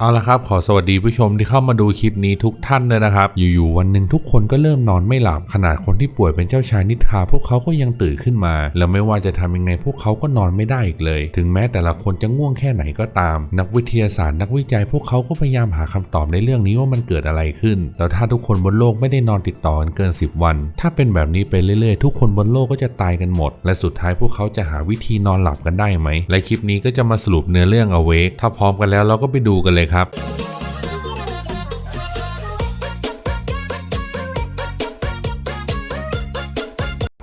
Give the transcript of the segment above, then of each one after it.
เอาละครับขอสวัสดีผู้ชมที่เข้ามาดูคลิปนี้ทุกท่านเลยนะครับ อยู่ๆวันหนึ่งทุกคนก็เริ่มนอนไม่หลับขนาดคนที่ป่วยเป็นเจ้าชายนิทราพวกเขาก็ยังตื่นขึ้นมา แล้วไม่ว่าจะทำยังไงพวกเขาก็นอนไม่ได้อีกเลย ถึงแม้แต่ละคนจะง่วงแค่ไหนก็ตาม นักวิทยาศาสตร์นักวิจัยพวกเขาก็พยายามหาคำตอบในเรื่องนี้ว่ามันเกิดอะไรขึ้น แล้วถ้าทุกคนบนโลกไม่ได้นอนติดต่อกันเกิน 10 วัน ถ้าเป็นแบบนี้ไปเรื่อยๆ ทุกคนบนโลกก็จะตายกันหมด และสุดท้ายพวกเขาจะหาวิธีนอนหลับกันได้ไหมและคลิปนี้ก็จะมาสรุปเนื้อเรื่อง Awake ถ้าพร้อมกันแล้วเราก็ไปดูกันเลยครับ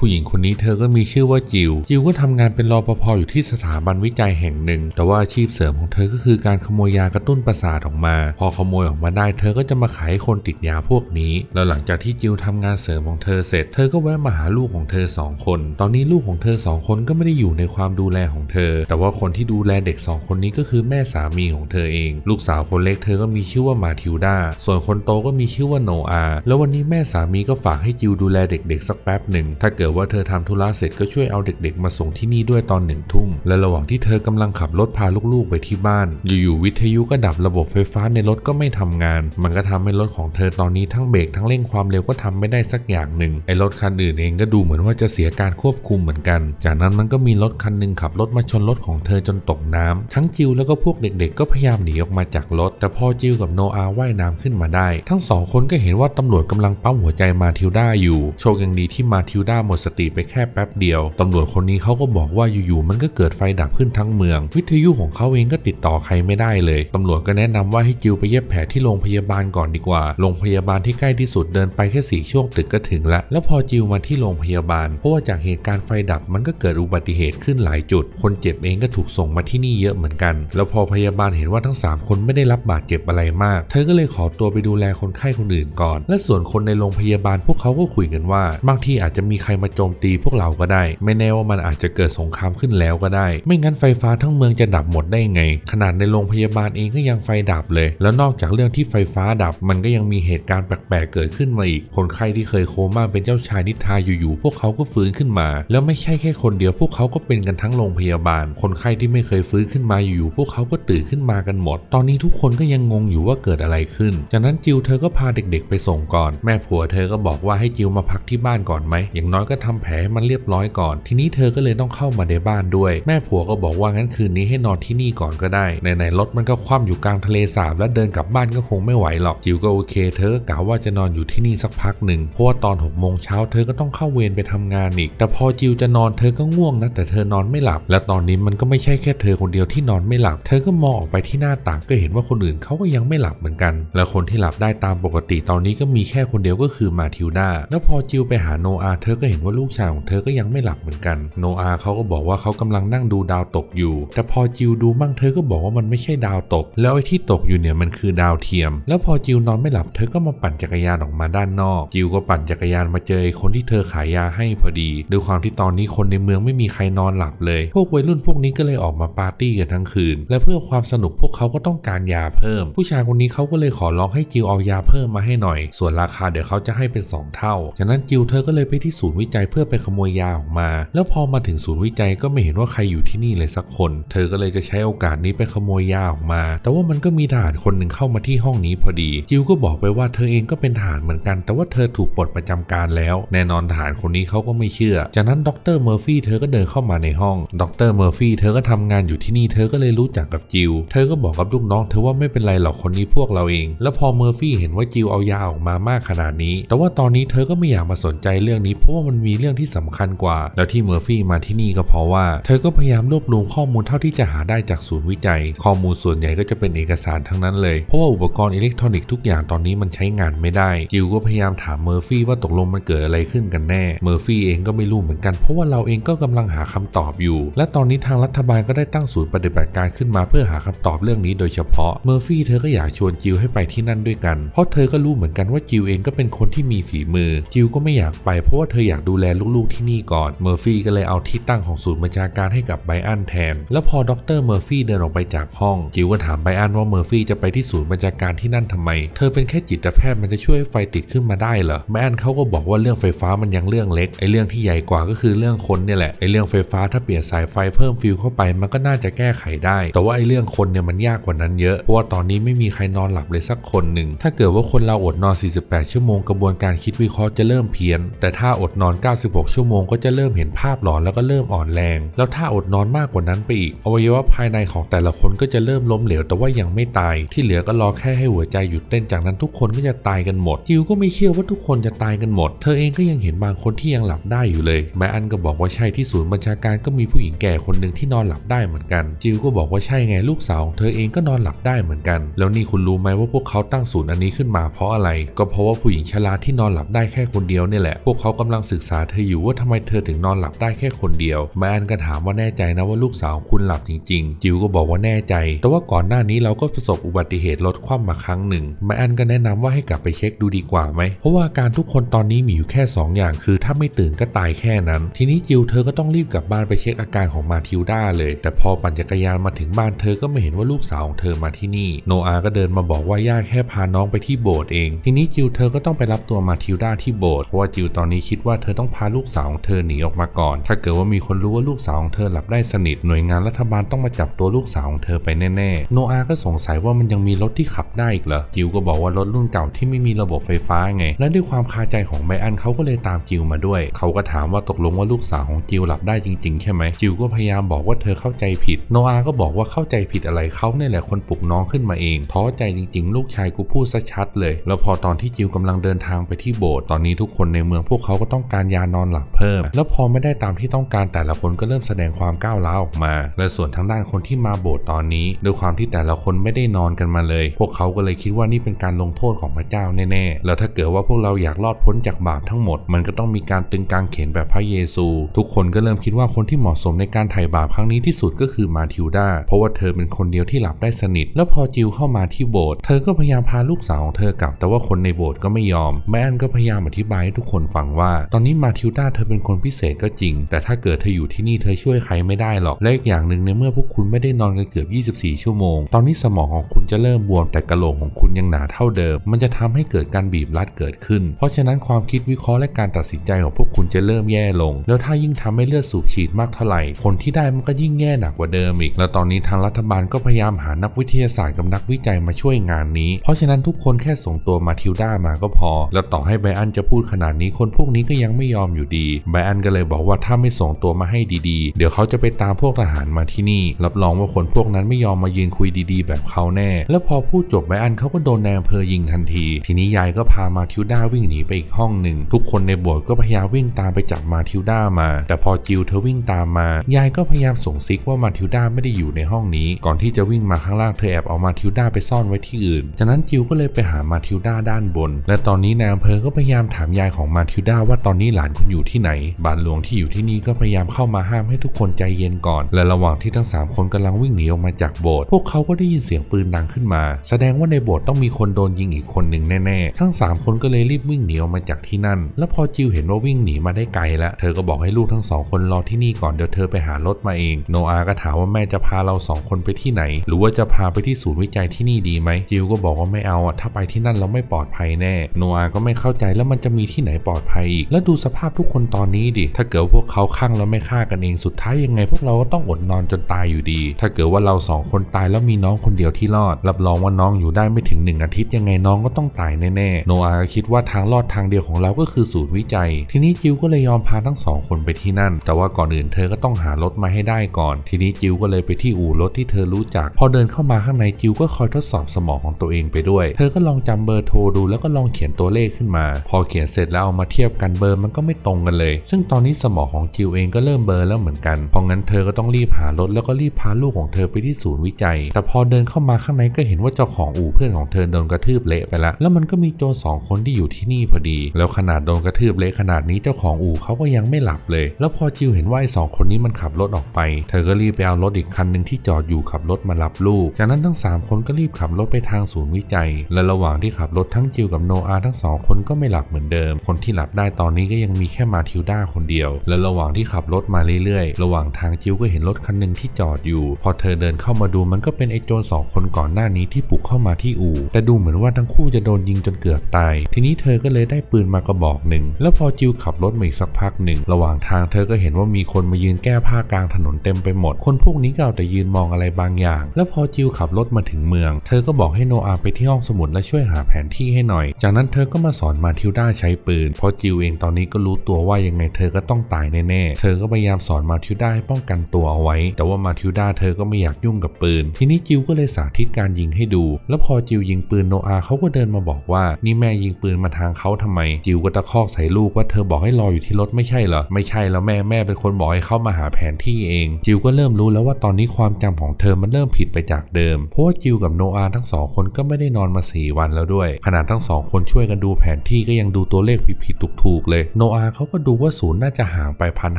ผู้หญิงคนนี้เธอก็มีชื่อว่าจิว จิวก็ทำงานเป็นรอปภอยู่ที่สถาบันวิจัยแห่งหนึ่ง แต่ว่าอาชีพเสริมของเธอก็คือการขโมยยากระตุ้นประสาทออกมา พอขโมยออกมาได้ เธอก็จะมาขายให้คนติดยาพวกนี้ แล้วหลังจากที่จิวทำงานเสริมของเธอเสร็จ เธอก็แวะมาหาลูกของเธอสองคน ตอนนี้ลูกของเธอสองคนก็ไม่ได้อยู่ในความดูแลของเธอ แต่ว่าคนที่ดูแลเด็กสองคนนี้ก็คือแม่สามีของเธอเอง ลูกสาวคนเล็กเธอก็มีชื่อว่ามาทิวดา ส่วนคนโตก็มีชื่อว่าโนอา แล้ววันนี้แม่สามีก็ฝากให้จิวดูแลเด็กๆสักแป๊บหนึ่ง ถ้าเกิดว่าเธอทำธุระเสร็จก็ช่วยเอาเด็กๆ มาส่งที่นี่ด้วยตอนหนึ่งทุ่ม และระหว่างที่เธอกำลังขับรถพาลูกๆไปที่บ้าน อยู่ๆวิทยุก็ดับระบบไฟฟ้าในรถก็ไม่ทำงาน มันก็ทำให้รถของเธอตอนนี้ทั้งเบรกทั้งเร่งความเร็วก็ทำไม่ได้สักอย่างหนึ่งไอ้รถคันอื่นเองก็ดูเหมือนว่าจะเสียการควบคุมเหมือนกัน จากนั้นมันก็มีรถคันหนึ่งขับรถมาชนรถของเธอจนตกน้ำทั้งจิวแล้วก็พวกเด็กๆ ก็พยายามหนีออกมาจากรถ แต่พอจิวกับโนอาว่ายน้ำขึ้นมาได้ ทั้งสองคนก็เห็นว่าตำรวจกำลังปั๊มหัวใจมาทิวด้าอยู่ โชคยังดีที่มาทิวด้าหมดสติไปแค่แป๊บเดียว ตำรวจคนนี้เขาก็บอกว่าอยู่ๆมันก็เกิดไฟดับขึ้นทั้งเมือง วิทยุของเขาเองก็ติดต่อใครไม่ได้เลย ตำรวจก็แนะนำว่าให้จิวไปเย็บแผลที่โรงพยาบาลก่อนดีกว่า โรงพยาบาลที่ใกล้ที่สุดเดินไปแค่สี่ช่วงตึกก็ถึงล้วแล้วพอจิวมาที่โรงพยาบาล เพราะว่าจากเหตุการณ์ไฟดับมันก็เกิดอุบัติเหตุขึ้นหลายจุด คนเจ็บเองก็ถูกส่งมาที่นี่เยอะเหมือนกัน แล้วพอพยาบาลเห็นว่าทั้งสามคนไม่ได้รับบาดเจ็บอะไรมาก เธอก็เลยขอตัวไปดูแลคนไข้คนอื่นก่อน และส่วนคนในโรงพยาบาลพวกเขาก็คุยกันว่า บางทีอาจจะมีใครมาโจมตีพวกเราก็ได้ ไม่แน่ว่ามันอาจจะเกิดสงครามขึ้นแล้วก็ได้ ไม่งั้นไฟฟ้าทั้งเมืองจะดับหมดได้ไง ขนาดในโรงพยาบาลเองก็ยังไฟดับเลย แล้วนอกจากเรื่องที่ไฟฟ้าดับมันก็ยังมีเหตุการณ์แปลกๆเกิดขึ้นมาอีก คนไข้ที่เคยโคม่าเป็นเจ้าชายนิทราอยู่ๆพวกเขาก็ฟื้นขึ้นมา แล้วไม่ใช่แค่คนเดียวพวกเขาก็เป็นกันทั้งโรงพยาบาล คนไข้ที่ไม่เคยฟื้นขึ้นมาอยู่ๆพวกเขาก็ตื่นขึ้นมากันหมด ตอนนี้ทุกคนก็ยังงงอยู่ว่าเกิดอะไรขึ้น จากนั้นจิวเธอก็พาเด็กๆ ไปส่งก่อน แม่ผัวเธอก็บอกว่าให้จิวมาพักที่บ้านก่อนไหมอย่างน้อยก็ทำแผลมันเรียบร้อยก่อน ทีนี้เธอก็เลยต้องเข้ามาในบ้านด้วย แม่ผัวก็บอกว่างั้นคืนนี้ให้นอนที่นี่ก่อนก็ได้ไหนๆรถมันก็คว่ำอยู่กลางทะเลสาบและเดินกลับบ้านก็คงไม่ไหวหรอกจิวก็โอเค เธอก็กล่าวว่าจะนอนอยู่ที่นี่สักพักหนึ่งเพราะว่าตอน6กโมงเช้าเธอก็ต้องเข้าเวรไปทำงานอีก แต่พอจิวจะนอนเธอก็ง่วงนะแต่เธอนอนไม่หลับ และตอนนี้มันก็ไม่ใช่แค่เธอคนเดียวที่นอนไม่หลับ เธอก็มองออกไปที่หน้าต่างก็เห็นว่าคนอื่นเขาก็ยังไม่หลับเหมือนกัน และคนที่หลับได้ตามปกติตอนนี้ก็มีแค่คนเดียวก็คือมาทิวดาแล้วพอจิวไปหาโนอาเธอก็เห็นว่าลูกชายของเธอก็ยังไม่หลับเหมือนกัน โนอาเขาก็บอกว่าเขากำลังนั่งดูดาวตกอยู่ แต่พอจิวดูมั่งเธอก็บอกว่ามันไม่ใช่ดาวตก แล้วไอ้ที่ตกอยู่เนี่ยมันคือดาวเทียม แล้วพอจิวนอนไม่หลับเธอก็มาปั่นจักรยานออกมาด้านนอก จิวก็ปั่นจักรยานมาเจอคนที่เธอขายยาให้พอดีด้วยความที่ตอนนี้คนในเมืองไม่มีใครนอนหลับเลย พวกวัยรุ่นพวกนี้ก็เลยออกมาปาร์ตี้กันทั้งคืน และเพื่อความสนุกพวกเขาก็ต้องการยาเพิ่ม ผู้ชายคนนี้เขาก็เลยขอร้องให้จิวเอายาเพิ่มมาให้หน่อย ส่วนราคาเดี๋ยวเขาจะให้เป็น 2 เท่า จากนั้นจิวเธอก็เลยไปที่ศูนย์วิจัยเพื่อไปขโมยยาออกมา แล้วพอมาถึงศูนย์วิจัยก็ไม่เห็นว่าใครอยู่ที่นี่เลยสักคน เธอก็เลยจะใช้โอกาสนี้ไปขโมยยาออกมา แต่ว่ามันก็มีทหารคนหนึ่งเข้ามาที่ห้องนี้พอดี จิวก็บอกไปว่าเธอเองก็เป็นทหารเหมือนกัน แต่ว่าเธอถูกปลดประจำการแล้ว แน่นอนทหารคนนี้เขาก็ไม่เชื่อ จากนั้นดรเมอร์ฟี่เธอก็เดินเข้ามาในห้อง ดรเมอร์ฟี่เธอก็ทำงานอยู่ที่นี่ เธอก็เลยรู้จักกับจิว เธอก็บอกกับลูกน้องเธอว่าไม่เป็นไรหรอกคนนี้พวกเราเอง แล้วพอเมอร์ฟี่เห็นว่าจิวเอายาออกมามากขนาดนี้ แต่ว่าตอนนี้เธอก็ไม่อยากมาสนใจเรื่องนี้เพราะว่ามันมีเรื่องที่สำคัญกว่า แล้วที่เมอร์ฟี่มาที่นี่ก็เพราะว่า เธอก็พยายามรวบรวมข้อมูลเท่าที่จะหาได้จากศูนย์วิจัย ข้อมูลส่วนใหญ่ก็จะเป็นเอกสารทั้งนั้นเลย เพราะว่าอุปกรณ์อิเล็กทรอนิกส์ทุกอย่างตอนนี้มันใช้งานไม่ได้ จิวก็พยายามถามเมอร์ฟี่ว่าตกลงมันเกิดอะไรขึ้นกันแน่ เมอร์ฟี่เองก็ไม่รู้เหมือนกัน เพราะว่าเราเองก็กำลังหาคำตอบอยู่ และตอนนี้ทางรัฐบาลก็ได้ตั้งศูนย์ปฏิบัติการขึ้นมาเพื่อหาคำตอบเรื่องนี้โดยเฉพาะ เมอร์ฟี่เธอก็อยากชวนจิวให้ไปที่นั่นด้วยกัน เพราะเธอก็รู้เหมือนกันว่าจิวเองก็เป็นคนที่มีฝีมือ จิวก็ไม่อยากไปเพราะว่าเธออยากดููแลลูกๆที่นี่ก่อน เมอร์ฟี่ก็เลยเอาที่ตั้งของศูนย์บัญชาการให้กับไบรอันแทน แล้วพอดรเมอร์ฟี่เดินออกไปจากห้อง จิวก็ถามไบรอันว่าเมอร์ฟี่จะไปที่ศูนย์บัญชาการที่นั่นทำไม เธอเป็นแค่จิตแพทย์มันจะช่วยให้ไฟติดขึ้นมาได้เหรอ ไบรอันเขาก็บอกว่าเรื่องไฟฟ้ามันยังเรื่องเล็ก ไอ้เรื่องที่ใหญ่กว่าก็คือเรื่องคนเนี่ยแหละ ไอ้เรื่องไฟฟ้าถ้าเปลี่ยนสายไฟเพิ่มฟิวเข้าไปมันก็น่าจะแก้ไขได้ แต่ว่าไอ้เรื่องคนเนี่ยมันยากกว่านั้นเยอะ เพราะว่าตอนนี้ไม่มีใครนอนหลับเลยสักคนหนึ่ง ถ้าเกิดว่าคนเราอดนอน 48 ชั่วโมงกระบวนการคิดวิเคราะห์จะเริ่มเพี้ยน แต่ถ้าอดนอน96 ชั่วโมงก็จะเริ่มเห็นภาพหลอนแล้วก็เริ่มอ่อนแรง แล้วถ้าอดนอนมากกว่านั้นไปอีก อวัยวะภายในของแต่ละคนก็จะเริ่มล้มเหลวแต่ว่ายังไม่ตาย ที่เหลือก็รอแค่ให้หัวใจหยุดเต้นจากนั้นทุกคนก็จะตายกันหมดจิวก็ไม่เชื่อว่าทุกคนจะตายกันหมด เธอเองก็ยังเห็นบางคนที่ยังหลับได้อยู่เลยแบรอันก็บอกว่าใช่ที่ศูนย์บัญชาการก็มีผู้หญิงแก่คนหนึ่งที่นอนหลับได้เหมือนกัน จิวก็บอกว่าใช่ไงลูกสาวของเธอเองก็นอนหลับได้เหมือนกัน แล้วนี่คุณรู้ไหมว่าพวกเขาตั้งศูนย์อันนี้ขึ้นมาเพราะอะไร ก็เพราะว่าผู้หญิงชราที่นอนหลับได้แค่คนเดียวเนี่ยแหละ พวกเขากำลังศึกษาเธออยู่ว่าทำไมเธอถึงนอนหลับได้แค่คนเดียวแบรอันก็ถามว่าแน่ใจนะว่าลูกสาวคุณหลับจริง ๆ จิวก็บอกว่าแน่ใจ แต่ว่าก่อนหน้านี้เราก็ประสบอุบัติเหตุรถคว่ำมาครั้งหนึ่งแบรอันก็แนะนำว่าให้กลับไปเช็คดูดีกว่าไหม เพราะว่าการทุกคนตอนนี้มีอยู่แค่สองอย่าง คือถ้าไม่ตื่นก็ตายแค่นั้น ทีนี้จิวเธอก็ต้องรีบกลับบ้านไปเช็คอาการของมาทิลดาเลย แต่พอปั่นจักรยานมาถึงบ้านเธอก็ไม่เห็นว่าลูกสาวของเธอมาที่นี่ โนอาก็เดินมาบอกว่าย่าแค่พาน้องไปที่โบสถ์เอง ทีนี้จิวเธอก็ต้องไปรับตัวมาทิลดาที่โบสถ์เพราะว่าจิวตอนนี้คิดว่าเธอต้องพาลูกสาวของเธอหนีออกมาก่อน ถ้าเกิดว่ามีคนรู้ว่าลูกสาวของเธอหลับได้สนิทหน่วยงานรัฐบาลต้องมาจับตัวลูกสาวของเธอไปแน่ๆ โนอาก็สงสัยว่ามันยังมีรถที่ขับได้อีกเหรอ จิวก็บอกว่ารถรุ่นเก่าที่ไม่มีระบบไฟฟ้าไง และด้วยความคาใจของไบอันเขาก็เลยตามจิวมาด้วย เขาก็ถามว่าตกลงว่าลูกสาวของจิวหลับได้จริงๆใช่ไหมจิวก็พยายามบอกว่าเธอเข้าใจผิด โนอาก็บอกว่าเข้าใจผิดอะไรเขาเนี่ยแหละคนปลุกน้องขึ้นมาเองท้อใจจริง ๆ ลูกชายกูพูดซะชัดเลย แล้วพอตอนที่จิวกำลังเดินทางไปที่โบสถ์ตอนนี้ทุกคนในเมืองพวกเขาก็ต้องการยานอนหลับเพิ่ม แล้วพอไม่ได้ตามที่ต้องการแต่ละคนก็เริ่มแสดงความก้าวร้าวออกมา และส่วนทางด้านคนที่มาโบสถ์ตอนนี้ด้วยความที่แต่ละคนไม่ได้นอนกันมาเลย พวกเขาก็เลยคิดว่านี่เป็นการลงโทษของพระเจ้าแน่ๆแล้วถ้าเกิดว่าพวกเราอยากรอดพ้นจากบาปทั้งหมด มันก็ต้องมีการตึงกางเขนแบบพระเยซู ทุกคนก็เริ่มคิดว่าคนที่เหมาะสมในการไถ่บาปครั้งนี้ที่สุดก็คือมาทิลดาเพราะว่าเธอเป็นคนเดียวที่หลับได้สนิท แล้วพอจิวเข้ามาที่โบสถ์เธอก็พยายามพาลูกสาวของเธอกลับ แต่ว่าคนในโบสถ์ก็ไม่ยอมแม่อันก็พยายามอธิบายให้ทุกคนฟังว่า ตอนนี้มาทิลดาเธอเป็นคนพิเศษก็จริง แต่ถ้าเกิดเธออยู่ที่นี่เธอช่วยใครไม่ได้หรอก และอีกอย่างหนึ่งในเมื่อพวกคุณไม่ได้นอนกันเกือบ 24 ชั่วโมง ตอนนี้สมองของคุณจะเริ่มบวมแต่กระโหลกของคุณยังหนาเท่าเดิม มันจะทำให้เกิดการบีบรัดเกิดขึ้น เพราะฉะนั้นความคิดวิเคราะห์และการตัดสินใจของพวกคุณจะเริ่มแย่ลง แล้วถ้ายิ่งทำให้เลือดสูบฉีดมากเท่าไหร่ ผลที่ได้มันก็ยิ่งแย่หนักกว่าเดิมอีก แล้วตอนนี้ทางรัฐบาลก็พยายามหานักวิทยาศาสตร์กับนักวิจัยมาช่วยงานนี้ เพราะฉะนั้นทุกคนแค่ส่งตัวมาทิลดามาก็พอ แล้วต่อให้ไบอันจะพูดขนาดนี้คนพวกนี้ก็ยังไม่ไม่ยอมอยู่ดีไบรอันก็เลยบอกว่าถ้าไม่ส่งตัวมาให้ดีๆ เดี๋ยวเขาจะไปตามพวกทหารมาที่นี่ รับรองว่าคนพวกนั้นไม่ยอมมายืนคุยดีๆ แบบเขาแน่ แล้วพอพูดจบไบรอันเขาก็โดนนายอำเภอยิงทันที ทีนี้ยายก็พามาทิลดาวิ่งหนีไปอีกห้องหนึ่งทุกคนในโบสถ์ก็พยายามวิ่งตามไปจับมาทิลดามา แต่พอจิวเธอวิ่งตามมายายก็พยายามส่งซิกว่ามาทิลดาไม่ได้อยู่ในห้องนี้ ก่อนที่จะวิ่งมาข้างล่างเธอแอบเอามาทิลดาไปซ่อนไว้ที่อื่น จากนั้นจิวก็เลยไปหามาทิลดาด้านบน และตอนนี้นายอำเภอก็พยายามถามยายของมาทิลดาว่าตอนนี้หลานคุณอยู่ที่ไหน บาทหลวงที่อยู่ที่นี่ก็พยายามเข้ามาห้ามให้ทุกคนใจเย็นก่อน และระหว่างที่ทั้งสามคนกำลังวิ่งหนีออกมาจากโบสถ์พวกเขาก็ได้ยินเสียงปืนดังขึ้นมา แสดงว่าในโบสถ์ต้องมีคนโดนยิงอีกคนหนึ่งแน่ๆ ทั้งสามคนก็เลยรีบวิ่งหนีออกมาจากที่นั่น แล้วพอจิวเห็นว่าวิ่งหนีมาได้ไกลแล้ว เธอก็บอกให้ลูกทั้งสองคนรอที่นี่ก่อนเดี๋ยวเธอไปหารถมาเอง โนอาก็ถามว่าแม่จะพาเราสองคนไปที่ไหน หรือว่าจะพาไปที่ศูนย์วิจัยที่นี่ดีไหมจิวก็บอกว่าไม่เอาอะถ้าไปที่นั่นเราไม่ปลอดภัยแน่ โนอาก็ไม่เข้าใจแล้วมันจะมีที่ไหนปลอดภัยอีก แล้วดูสภาพทุกคนตอนนี้ดิ ถ้าเกิดพวกเขาข้างแล้วไม่ฆ่ากันเองสุดท้ายยังไง พวกเราก็ต้องอดนอนจนตายอยู่ดี ถ้าเกิดว่าเราสองคนตายแล้วมีน้องคนเดียวที่รอด รับรองว่าน้องอยู่ได้ไม่ถึงหนึ่งอาทิตย์ยังไงน้องก็ต้องตายแน่ๆ โนอาก็คิดว่าทางรอดทางเดียวของเราก็คือศูนย์วิจัย ทีนี้จิวก็เลยยอมพาทั้งสองคนไปที่นั่น แต่ว่าก่อนอื่นเธอก็ต้องหารถมาให้ได้ก่อน ทีนี้จิวก็เลยไปที่อู่รถที่เธอรู้จัก พอเดินเข้ามาข้างในจิวก็คอยทดสอบสมองของตัวเองไปด้วย เธอก็ลองจำเบอร์โทรดูแล้วก็ลองเขียนตัวเลขขึ้นมา พอเขียนเสร็จแล้วเอามาเทียบกันเบอร์มันก็ไม่ตรงกันเลย ซึ่งตอนนี้สมองของจิวเองก็เริ่มเบลอแล้วเหมือนกัน เพราะงั้นเธอก็ต้องรีบหารถแล้วก็รีบพาลูกของเธอไปที่ศูนย์วิจัย แต่พอเดินเข้ามาข้างในก็เห็นว่าเจ้าของอู่เพื่อนของเธอโดนกระทืบเละไปแล้วแล้วมันก็มีโจรสองคนที่อยู่ที่นี่พอดี แล้วขนาดโดนกระทืบเละขนาดนี้เจ้าของอู่เขาก็ยังไม่หลับเลย แล้วพอจิวเห็นว่าไอ้สองคนนี้มันขับรถออกไป เธอก็รีบไปเอารถอีกคันหนึ่งที่จอดอยู่ขับรถมารับลูก จากนั้นทั้งสามคนก็รีบขับรถไปทางศูนย์วิจัย และระหว่างที่ขับรถทั้งจิวกับโนอาทั้งสองคนก็ไม่หลับเหมือนเดิม คนที่หลับได้ตอนนี้ก็ยยังมีแค่มาทิลด้าคนเดียว และระหว่างที่ขับรถมาเรื่อยๆ ระหว่างทางจิวก็เห็นรถคันหนึ่งที่จอดอยู่ พอเธอเดินเข้ามาดูมันก็เป็นไอ้โจรสองคนก่อนหน้านี้ที่ปลุกเข้ามาที่อู่ แต่ดูเหมือนว่าทั้งคู่จะโดนยิงจนเกือบตาย ทีนี้เธอก็เลยได้ปืนมากระบอกหนึ่ง แล้วพอจิวขับรถมาอีกสักพักหนึ่ง ระหว่างทางเธอก็เห็นว่ามีคนมายืนแก้ผ้ากลางถนนเต็มไปหมด คนพวกนี้ก็เอาแต่ยืนมองอะไรบางอย่าง แล้วพอจิวขับรถมาถึงเมือง เธอก็บอกให้โนอาไปที่ห้องสมุดและช่วยหาแผนที่ให้หน่อย จากนั้นเธอก็มาสอนมาทิลดาใช้ปืน เพราะจิวเองตอนนี้ก็รู้ตัวว่ายังไงเธอก็ต้องตายแน่ๆ เธอก็พยายามสอนมาทิลดาให้ป้องกันตัวเอาไว้ แต่ว่ามาทิลดาเธอก็ไม่อยากยุ่งกับปืน ทีนี้จิวก็เลยสาธิตการยิงให้ดู แล้วพอจิวยิงปืนโนอาเขาก็เดินมาบอกว่า นี่แม่ยิงปืนมาทางเขาทำไม จิวก็ตะคอกใส่ลูกว่าเธอบอกให้รออยู่ที่รถไม่ใช่เหรอ ไม่ใช่แล้วแม่แม่เป็นคนบอกให้เข้ามาหาแผนที่เอง จิวก็เริ่มรู้แล้วว่าตอนนี้ความจำของเธอมันเริ่มผิดไปจากเดิม เพราะว่าจิวกับโนอาทั้งสองคนก็ไม่ได้นอนมาสี่วันแล้วด้วยขณะทั้งสองคนช่วยกันดูแผนที่ก็ยังดูตัวเลขผิดๆถูกๆเลย โนอาเขาก็ดูว่าศูนย์น่าจะห่างไปพัน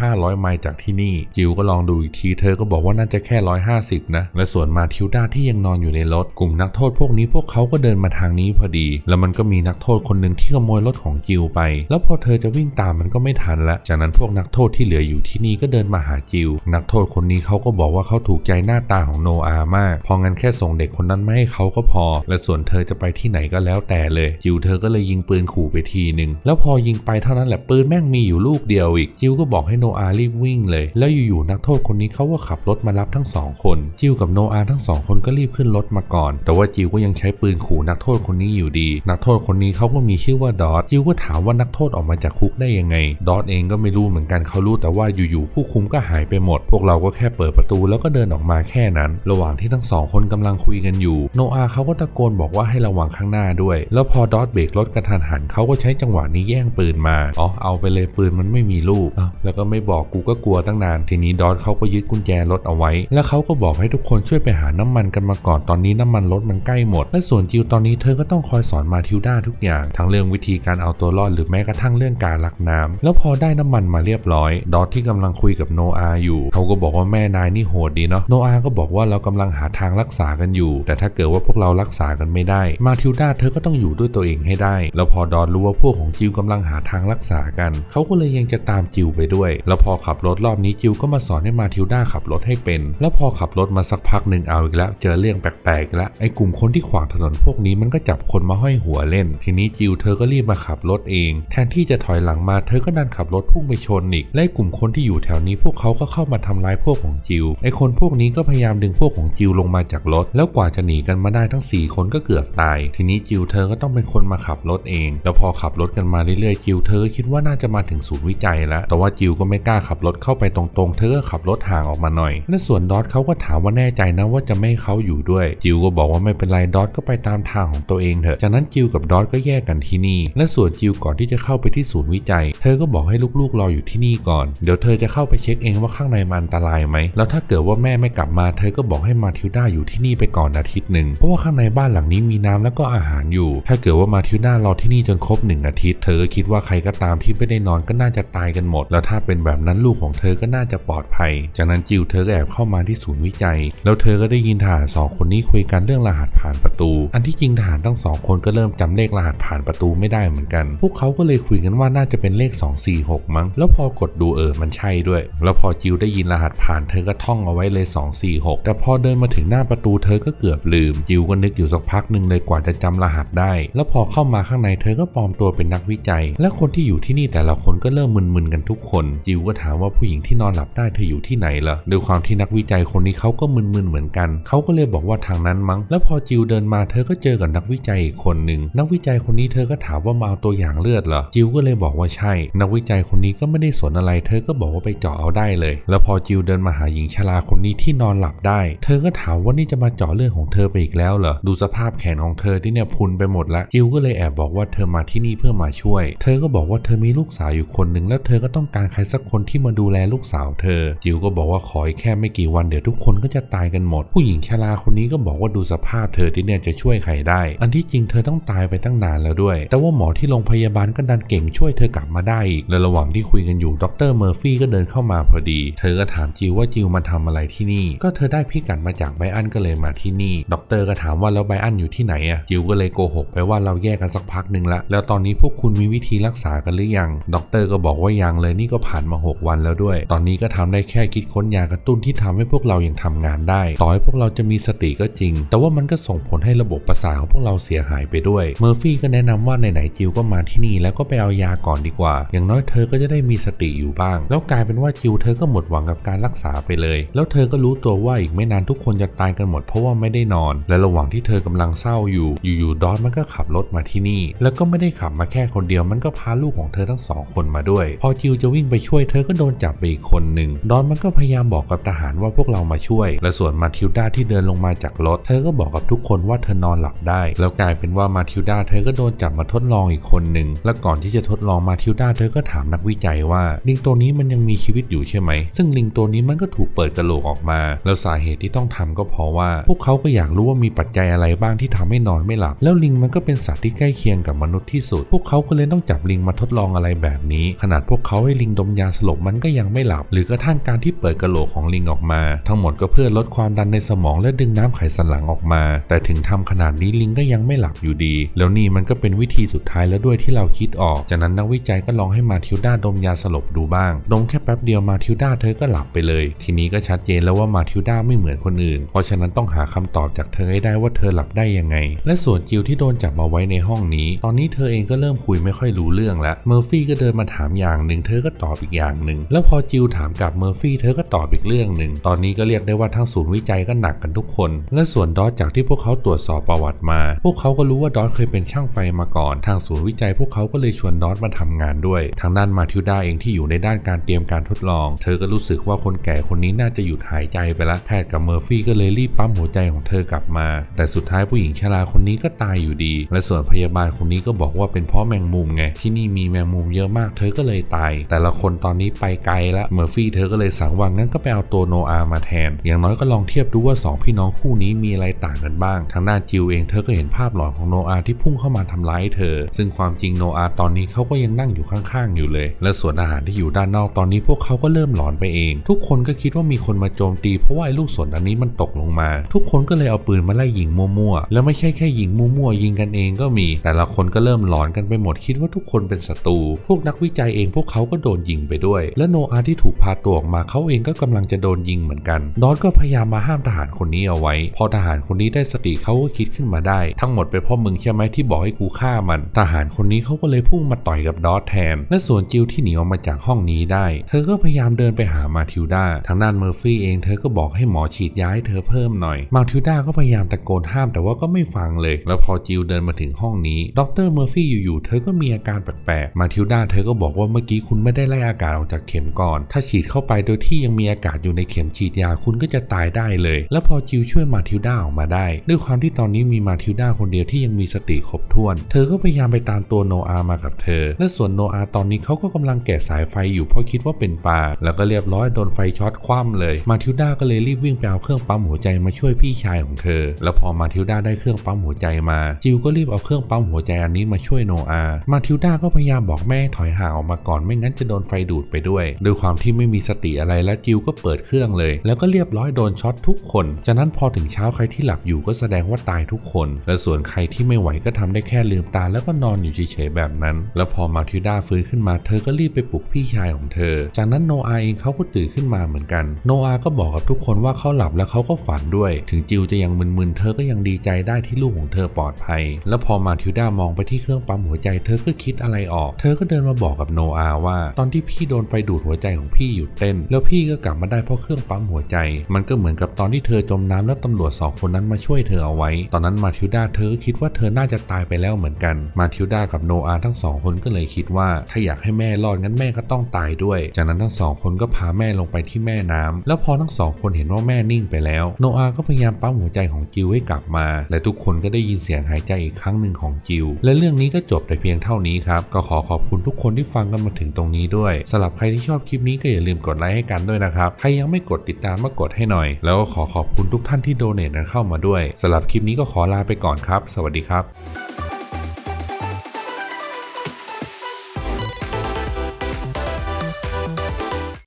ห้าร้อยไมล์จากที่นี่ จิวก็ลองดูอีกทีเธอก็บอกว่าน่าจะแค่ร้อยห้าสิบนะ และส่วนมาทิลดาที่ยังนอนอยู่ในรถ กลุ่มนักโทษพวกนี้พวกเขาก็เดินมาทางนี้พอดี แล้วมันก็มีนักโทษคนหนึ่งที่ขโมยรถของจิวไป แล้วพอเธอจะวิ่งตามมันก็ไม่ทันละ จากนั้นพวกนักโทษที่เหลืออยู่ที่นี่ก็เดินมาหาจิว นักโทษคนนี้เขาก็บอกว่าเขาถูกใจหน้าตาของโนอามาก พองั้นแค่ส่งเด็กคนนั้นมาให้เขาก็พอ และส่วนเธอจะไปที่ไหนก็แล้วแต่เลย จิวเธอก็เลยยิงปืนขู่ไปทีหนึ่งแล้วพอยิงไปเท่านั้นแหละปืนแม่งมีอยู่ลูกเดียวอีก จิวก็บอกให้โนอารีบวิ่งเลย แล้วอยู่ๆนักโทษคนนี้เขาก็ขับรถมารับทั้งสองคน จิวกับโนอาทั้งสองคนก็รีบขึ้นรถมาก่อน แต่ว่าจิวก็ยังใช้ปืนขู่นักโทษคนนี้อยู่ดี นักโทษคนนี้เขาก็มีชื่อว่าดอทจิวก็ถามว่านักโทษออกมาจากคุกได้ยังไง ดอทเองก็ไม่รู้เหมือนกันเขารู้แต่ว่าอยู่ๆผู้คุมก็หายไปหมด พวกเราก็แค่เปิดประตูแล้วก็เดินออกมาแค่นั้น ระหว่างที่ทั้งสองคนกำลังคุยกันอยู่ โนอาเขาก็ตะโกนบอกว่าให้ระวังข้างหน้าด้วย แล้วพอดอทเบรกรถกระทันหันเขาก็ใช้จังหวะนี้แย่งปืนมา อ๋อเอาไปเลยปืนมันไม่มีลูกแล้วก็ไม่บอกกูก็กลัวตั้งนาน ทีนี้ดอทเขาก็ยึดกุญแจรถเอาไว้ แล้วเขาก็บอกให้ทุกคนช่วยไปหาน้ำมันกันมาก่อนตอนนี้น้ำมันรถมันใกล้หมด และส่วนจิวตอนนี้เธอก็ต้องคอยสอนมาทิลดาทุกอย่าง ทั้งเรื่องวิธีการเอาตัวรอดหรือแม้กระทั่งเรื่องการลักน้ำแล้วพอได้น้ำมันมาเรียบร้อย ดอทที่กำลังคุยกับโนอาอยู่เขาก็บอกว่าแม่นายนี่โหดดีเนาะโนอาก็บอกว่าเรากำลังหาทางรักษากันอยู่ แต่ถ้าเกิดว่าพวกเรารักษากันไม่ได้ มาทิลดาเธอก็ต้องอยู่ด้วยตัวเองให้ได้ แล้วพอดอทรู้ว่าพวกของจิวกำลังหาทางรักษากัน เขาก็เลยยังจะตามจิวไปด้วย แล้วพอขับรถรอบนี้จิวก็มาสอนให้มาทิลดาขับรถให้เป็น แล้วพอขับรถมาสักพักหนึ่งเอาอีกแล้ว เจอเรื่องแปลกๆแล้วไอ้กลุ่มคนที่ขวางถนนพวกนี้มันก็จับคนมาห้อยหัวเล่น ทีนี้จิวเธอก็รีบมาขับรถเอง แทนที่จะถอยหลังมาเธอก็ดันขับรถพุ่งไปชนอีกและกลุ่มคนที่อยู่แถวนี้พวกเขาก็เข้ามาทำร้ายพวกของจิวไอ้คนพวกนี้ก็พยายามดึงพวกของจิวลงมาจากรถ แล้วกว่าจะหนีกันมาได้ทั้ง 4 คนก็เกือบตาย ทีนี้จิวเธอก็ต้องเป็นคนมาขับรถเอง แล้วพอขับรถกันมาเรื่อยๆจิวเธอคิดว่าน่าจะมาถึงศูนย์วิจัยแล้ว แต่ว่าจิวก็ไม่กล้าขับรถเข้าไปตรงๆ เธอก็ขับรถห่างออกมาหน่อย และส่วนดอทเขาก็ถามว่าแน่ใจนะว่าจะไม่เขาอยู่ด้วย จิวก็บอกว่าไม่เป็นไรดอทก็ไปตามทางของตัวเองเถอะ จากนั้นจิวกับดอทก็แยกกันที่นี่ และส่วนจิวก่อนที่จะเข้าไปที่ศูนย์วิจัย เธอก็บอกให้ลูกๆรออยู่ที่นี่ก่อน เดี๋ยวเธอจะเข้าไปเช็คเองว่าข้างในมันอันตรายไหม แล้วถ้าเกิดว่าแม่ไม่กลับมา เธอก็บอกให้มาทิลด้าอยู่ที่นี่ไปก่อนอาทิตย์หนึ่ง เพราะว่าข้างในบ้านหลังนี้มีน้ำแล้วก็อาหารอยู่ ถ้าเกิดว่ามาทิลดารอที่นี่จนครบหนึ่งอาทิตย์ เธอก็คิดว่าใครก็ตามที่ไม่ได้นอนก็น่าจะตายกันหมด แล้วถ้าเป็นแบบนั้นลูกของเธอก็น่าจะปลอดภัย จากนั้นจิวเธอก็แอบเข้ามาที่ศูนย์วิจัย แล้วเธอก็ได้ยินทหารสองคนนี้คุยกันเรื่องรหัสผ่านประตู อันที่จริงทหารทั้งสองคนก็เริ่มจำเลขรหัสผ่านประตูไม่ได้เหมือนกัน พวกเขาก็เลยคุยกันว่าน่าจะเป็นเลข 246 มั้ง แล้วพอกดดูเออมันใช่ด้วย แล้วพอจิวได้ยินรหัสผ่านเธอก็ท่องเอาไว้เลย 246 แต่พอเดินมาถึงหน้าประตูเธอก็เกือบลืม จิวก็นึกอยู่สักพักหนึ่งเลยกว่าจะจำรหัสได้ แล้วพอเข้ามาข้างในเธอก็ปลอมตัวเป็นนักวิจัย และคนที่อยู่ที่ที่นี่แต่ละคนก็เริ่มมึนๆกันทุกคนจิวก็ถามว่าผู้หญิงที่นอนหลับได้เธออยู่ที่ไหนล่ะด้วยความที่นักวิจัยคนนี้เขาก็มึนๆเหมือนกันเขาก็เลยบอกว่าทางนั้นมั้ง แล้วพอจิวเดินมาเธอก็เจอกับนักวิจัยอีกคนหนึ่งนักวิจัยคนนี้เธอก็ถามว่ามาเอาตัวอย่างเลือดเหรอจิวก็เลยบอกว่าใช่ นักวิจัยคนนี้ก็ไม่ได้สนอะไร เธอก็บอกว่าไปเจาะเอาได้เลย แล้วพอจิวเดินมาหาหญิงชราคนนี้ที่นอนหลับได้ เธอก็ถามว่านี่จะมาเจาะเลือดของเธอไปอีกแล้วเหรอดูสภาพแขนของเธอที่เนี่ยพุนไปหมดละจิวก็เลยแอบบอกว่าเธอมาที่นี่เพื่อมาช่วย เธอก็บอกว่าเธอมีลูกสาวอยู่คนหนึ่งแล้วเธอก็ต้องการใครสักคนที่มาดูแลลูกสาวเธอ จิวก็บอกว่าขออีกแค่ไม่กี่วันเดี๋ยวทุกคนก็จะตายกันหมด ผู้หญิงชราคนนี้ก็บอกว่าดูสภาพเธอที่เนี่ยจะช่วยใครได้ อันที่จริงเธอต้องตายไปตั้งนานแล้วด้วย แต่ว่าหมอที่โรงพยาบาลก็ดันเก่งช่วยเธอกลับมาได้อีกและระหว่างที่คุยกันอยู่ดรเมอร์ฟี่ก็เดินเข้ามาพอดี เธอก็ถามจิวว่าจิวมาทำอะไรที่นี่ ก็เธอได้พิกัดมาจากไบอันก็เลยมาที่นี่ ดรก็ถามว่าแล้วไบอันอยู่ที่ไหนอะจิวก็เลยโกหกไปว่าเราแยกกันสักพักหนึ่งละแล้วตอนนี้พวกคุณมีวิธีรักษากันหรือรือยังด็อกเตอร์ก็บอกว่ายังเลยนี่ก็ผ่านมา 6 วันแล้วด้วย ตอนนี้ก็ทำได้แค่คิดค้นยากระตุ้นที่ทำให้พวกเรายังทำงานได้ ต่อให้พวกเราจะมีสติก็จริง แต่ว่ามันก็ส่งผลให้ระบบประสาทของพวกเราเสียหายไปด้วย เมอร์ฟี่ก็แนะนำว่าไหนๆจิวก็มาที่นี่แล้วก็ไปเอายาก่อนดีกว่า อย่างน้อยเธอก็จะได้มีสติอยู่บ้าง แล้วกลายเป็นว่าจิวเธอก็หมดหวังกับการรักษาไปเลย แล้วเธอก็รู้ตัวว่าอีกไม่นานทุกคนจะตายกันหมดเพราะว่าไม่ได้นอน และระหว่างที่เธอกำลังเศร้าอยู่ อยู่ๆดอสมันก็ขับรถมาที่นี่ แล้วก็ไม่ได้ขับมาแค่คนเดียวมันก็พาลูกของเธอทั้งสองคนมาด้วย พอจิวจะวิ่งไปช่วยเธอก็โดนจับไปอีกคนหนึ่งดอนมันก็พยายามบอกกับทหารว่าพวกเรามาช่วย และส่วนมาทิลดาที่เดินลงมาจากรถ เธอก็บอกกับทุกคนว่าเธอนอนหลับได้ แล้วกลายเป็นว่ามาทิลดาเธอก็โดนจับมาทดลองอีกคนหนึ่งและก่อนที่จะทดลองมาทิลดาเธอก็ถามนักวิจัยว่าลิงตัวนี้มันยังมีชีวิตอยู่ใช่ไหม ซึ่งลิงตัวนี้มันก็ถูกเปิดกระโหลกออกมา แล้วสาเหตุที่ต้องทำก็เพราะว่า พวกเขาก็อยากรู้ว่ามีปัจจัยอะไรบ้างที่ทำให้นอนไม่หลับ แล้วลิงมันก็เป็นสัตว์ที่ใกล้เคียงกับมนุษย์ที่สุด พวกเขาก็เลยต้องจับลิงมาทดลองอะไรแบบนี้ ขนาดพวกเขาให้ลิงดมยาสลบมันก็ยังไม่หลับ หรือกระทั่งการที่เปิดกระโหลกของลิงออกมา ทั้งหมดก็เพื่อลดความดันในสมองและดึงน้ำไขสันหลังออกมา แต่ถึงทำขนาดนี้ลิงก็ยังไม่หลับอยู่ดี แล้วนี่มันก็เป็นวิธีสุดท้ายแล้วด้วยที่เราคิดออก จากนั้นนักวิจัยก็ลองให้มาทิลดาดมยาสลบดูบ้าง ดมแค่แป๊บเดียวมาทิลดาเธอก็หลับไปเลย ทีนี้ก็ชัดเจนแล้วว่ามาทิลดาไม่เหมือนคนอื่น เพราะฉะนั้นต้องหาคำตอบจากเธอให้ได้ว่าเธอหลับได้ยังไง และส่วนจิวที่โดนจับมาไว้ในห้องนี้ ตอนนี้เธอเองก็เริ่มคุยไม่ค่อยรู้เรื่องแล้วเมอร์ฟี่ก็เดินมาถามอย่างหนึ่งเธอก็ตอบอีกอย่างหนึ่งแล้วพอจิวถามกลับเมอร์ฟี่เธอก็ตอบอีกเรื่องหนึ่งตอนนี้ก็เรียกได้ว่าทั้งศูนย์วิจัยก็หนักกันทุกคน และส่วนดอสจากที่พวกเขาตรวจสอบประวัติมา พวกเขาก็รู้ว่าดอสเคยเป็นช่างไฟมาก่อน ทางศูนย์วิจัยพวกเขาก็เลยชวนดอสมาทำงานด้วย ทางด้านมาทิลดาเองที่อยู่ในด้านการเตรียมการทดลอง เธอก็รู้สึกว่าคนแก่คนนี้น่าจะหยุดหายใจไปแล้วแพทย์กับเมอร์ฟี่ก็เลยรีบปั๊มหัวใจของเธอกลับมา แต่สุดท้ายผู้หญิงชราคนนี้ก็ตายอยู่ดี และส่วนพยาบาลคนนี้ก็บอกว่าเป็นเพราะแมงมุมไงที่นี่มีแมงมุมเยอะมากเธอก็เลยตาย แต่ละคนตอนนี้ไปไกลละเมอร์ฟี่เธอก็เลยสั่งว่างั้นก็ไปเอาตัวโนอามาแทน อย่างน้อยก็ลองเทียบดูว่าสองพี่น้องคู่นี้มีอะไรต่างกันบ้าง ทางด้านจิวเองเธอก็เห็นภาพหลอนของโนอาที่พุ่งเข้ามาทำร้ายเธอ ซึ่งความจริงโนอาตอนนี้เขาก็ยังนั่งอยู่ข้างๆอยู่เลย และส่วนอาหารที่อยู่ด้านนอกตอนนี้พวกเขาก็เริ่มหลอนไปเอง ทุกคนก็คิดว่ามีคนมาโจมตีเพราะว่าไอ้ลูกศรอันนี้มันตกลงมา ทุกคนก็เลยเอาปืนมาไล่ยิงมั่วๆ แล้วไม่ใช่แค่ยิงมั่วๆยิงกันเองก็มี แต่ละคนก็เริ่มหลอนกันไปหมดคิดว่าทุกคนเป็นศัตรูพวกนักวิจัยเองพวกเขาก็โดนยิงไปด้วย และโนอาที่ถูกพาตัวออกมาเขาเองก็กำลังจะโดนยิงเหมือนกันดอนก็พยายามมาห้ามทหารคนนี้เอาไว้ พอทหารคนนี้ได้สติเขาก็คิดขึ้นมาได้ ทั้งหมดเป็นเพราะมึงใช่ไหมที่บอกให้กูฆ่ามัน ทหารคนนี้เขาก็เลยพุ่งมาต่อยกับดอสแทน และส่วนจิวที่หนีออกมาจากห้องนี้ได้ เธอก็พยายามเดินไปหามาทิลดาทางด้านเมอร์ฟี่เองเธอก็บอกให้หมอฉีดยาให้เธอเพิ่มหน่อย มาทิลดาก็พยายามตะโกนห้ามแต่ว่าก็ไม่ฟังเลย แล้วพอจิวเดินมาถึงห้องนี้ดรเมอร์ฟี่อยู่ๆเธอก็มีอาการแปลกๆมาทิลดาเธอก็บอกว่าเมื่อกี้คุณไม่ได้ไล่อากาศออกจากเข็มก่อน ถ้าฉีดเข้าไปโดยที่ยังมีอากาศอยู่ในเข็มฉีดยาคุณก็จะตายได้เลย แล้วพอจิวช่วยมาทิลดาออกมาได้ ด้วยความที่ตอนนี้มีมาทิลดาคนเดียวที่ยังมีสติครบถ้วน เธอก็พยายามไปตามตัวโนอามากับเธอ และส่วนโนอาตอนนี้เขาก็กำลังแกะสายไฟอยู่เพราะคิดว่าเป็นปลา แล้วก็เรียบร้อยโดนไฟช็อตคว่ำเลย มาทิลดาก็เลยรีบวิ่งไปเอาเครื่องปั๊มหัวใจมาช่วยพี่ชายของเธอ แล้วพอมาทิลดาได้เครื่องปั๊มหัวใจมา จิวก็รีบเอาเครื่องปั๊มหัวใจอันนี้มาช่วยโนอา มาทิลดาก็พยายามบอกแม่ถอยห่างออกมาก่อนไม่งั้นจะโดนไฟดูดไปด้วยด้วยความที่ไม่มีสติอะไรและจิวก็เปิดเครื่องเลย แล้วก็เรียบร้อยโดนช็อตทุกคน จากนั้นพอถึงเช้าใครที่หลับอยู่ก็แสดงว่าตายทุกคน และส่วนใครที่ไม่ไหวก็ทำได้แค่ลืมตาแล้วก็นอนอยู่เฉยๆแบบนั้น แล้วพอมาทิลดาฟื้นขึ้นมาเธอก็รีบไปปลุกพี่ชายของเธอ จากนั้นโนอาเองเขาก็ตื่นขึ้นมาเหมือนกัน โนอาก็บอกกับทุกคนว่าเขาหลับแล้วเขาก็ฝันด้วย ถึงจิวจะยังมึนๆเธอก็ยังดีใจได้ที่ลูกของเธอปลอดภัย แล้วพอมาทิลดามองไปที่เครื่องปั๊มหัวใจ เธอก็คิดอะไรออกเธอก็เดินมาบอกกับโนอาว่า ตอนที่พี่โดนไฟดูดหัวใจของพี่หยุดเต้น แล้วพี่ก็กลับมาได้เพราะเครื่องปั๊มหัวใจ มันก็เหมือนกับตอนที่เธอจมน้ำแล้วตำรวจสองคนนั้นมาช่วยเธอเอาไว้ ตอนนั้นมาทิลดาเธอก็คิดว่าเธอน่าจะตายไปแล้วเหมือนกัน มาทิลดากับโนอาทั้งสองคนก็เลยคิดว่า ถ้าอยากให้แม่รอดงั้นแม่ก็ต้องตายด้วย จากนั้นทั้งสองคนก็พาแม่ลงไปที่แม่น้ำแล้วพอทั้งสองคนเห็นว่าแม่นิ่งไปแล้ว โนอาก็พยายามปั๊มหัวใจของจิวให้กลับมา และทุกคนก็ได้ยินเสียงหายใจอีกครั้งหนึ่งของจิว และเรื่องนี้ก็จบแต่เพียงเท่านี้ครับ ก็ขอขอบคุณทุกคนที่ฟังกันมาถึงตรงนี้ด้วยสำหรับใครที่ชอบคลิปนี้ก็อย่าลืมกดไลค์ให้กันด้วยนะครับ ใครยังไม่กดติดตามมากดให้หน่อย แล้วก็ขอขอบคุณทุกท่านที่โดเนทกันเข้ามาด้วยสำหรับคลิปนี้ก็ขอลาไปก่อนครับ สวัสดีครับ